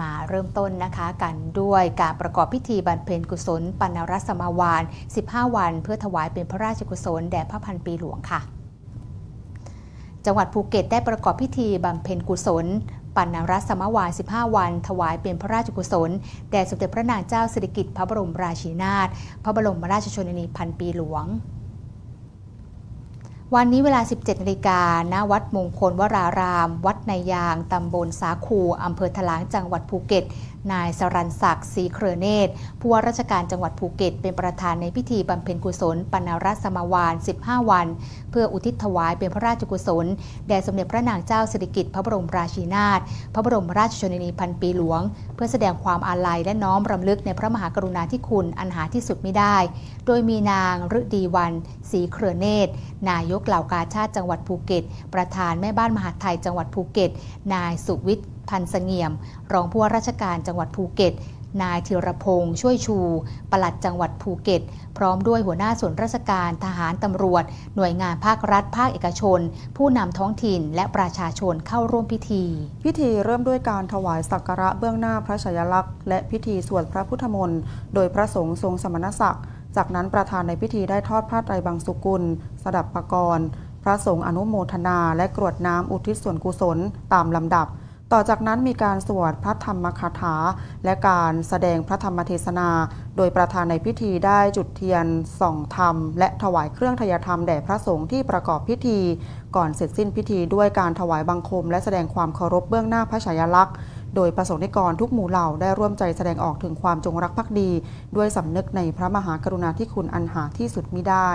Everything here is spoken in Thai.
มาเริ่มต้นนะคะกันด้วยการประกอบพิธีบรรเพ็ญกุศล ปัณรัสมาวาน 15 วัน เพื่อถวายเป็นพระราชกุศลแด่พระพันปีหลวงค่ะ จังหวัดภูเก็ตได้ประกอบพิธีบำเพ็ญกุศล ปัณรัสมวาน 15 วัน ถวายเป็นพระราชกุศล แด่สมเด็จพระนางเจ้าสิริกิติ์พระบรมราชินีนาถพระบรมราชชนนีพันปีหลวง วันนี้เวลา 17นาฬิกาณวัดมงคลวราราม วัดในยาง ตำบลสาคู อำเภอถลาง จังหวัดภูเก็ต นายสรันศักดิ์ศรีเครือเนตรผู้ว่าราชการจังหวัดภูเก็ต เป็นประธานในพิธีบำเพ็ญกุศลปนารัสมาวาน 15 วัน เพื่ออุทิศถวายเป็นพระราชกุศล แด่สมเด็จพระนางเจ้าสิริกิติ์พระบรมราชินีนาถ พระบรมราชชนนีพันปีหลวง เพื่อแสดงความอาลัยและน้อมรำลึกในพระมหากรุณาธิคุณอันหาที่สุดไม่ได้ โดยมีนางฤดีวันศรีเครือเนตรนายกเหล่ากาชาติจังหวัดภูเก็ต ประธานแม่บ้านมหาไทยจังหวัดภูเก็ต นายสุวิทย์พันธ์เสงี่ยม รองผู้ว่าราชการจังหวัดภูเก็ต นายธีรพงษ์ช่วยชู ปลัดจังหวัดภูเก็ต พร้อมด้วยหัวหน้าส่วนราชการทหารตำรวจ หน่วยงานภาครัฐ ภาคเอกชน ผู้นำท้องถิ่นและประชาชนเข้าร่วมพิธี พิธีเริ่มด้วยการถวายสักการะเบื้องหน้าพระชยลักษณ์ และพิธีสวดพระพุทธมนต์ โดยพระสงฆ์ทรงสมณศักดิ์ จากนั้นประธานในพิธีได้ทอดผ้าไตรบังสุกุล สดับปกรณ์ พระสงฆ์อนุโมทนา และกรวดน้ำอุทิศส่วนกุศลตามลำดับ ต่อจากนั้นมีการสวดพระธรรมคาถา และการแสดงพระธรรมเทศนา โดยประธานในพิธีได้จุดเทียนส่องธรรม และถวายเครื่องทยธรรมแด่พระสงฆ์ที่ประกอบพิธี ก่อนเสร็จสิ้นพิธีด้วยการถวายบังคม และแสดงความเคารพเบื้องหน้าพระฉายาลักษณ์ โดยประสงค์นิกรทุกหมู่เหล่าได้ร่วมใจแสดงออกถึงความจงรักภักดี ด้วยสำนึกในพระมหากรุณาธิคุณอันหาที่สุดมิได้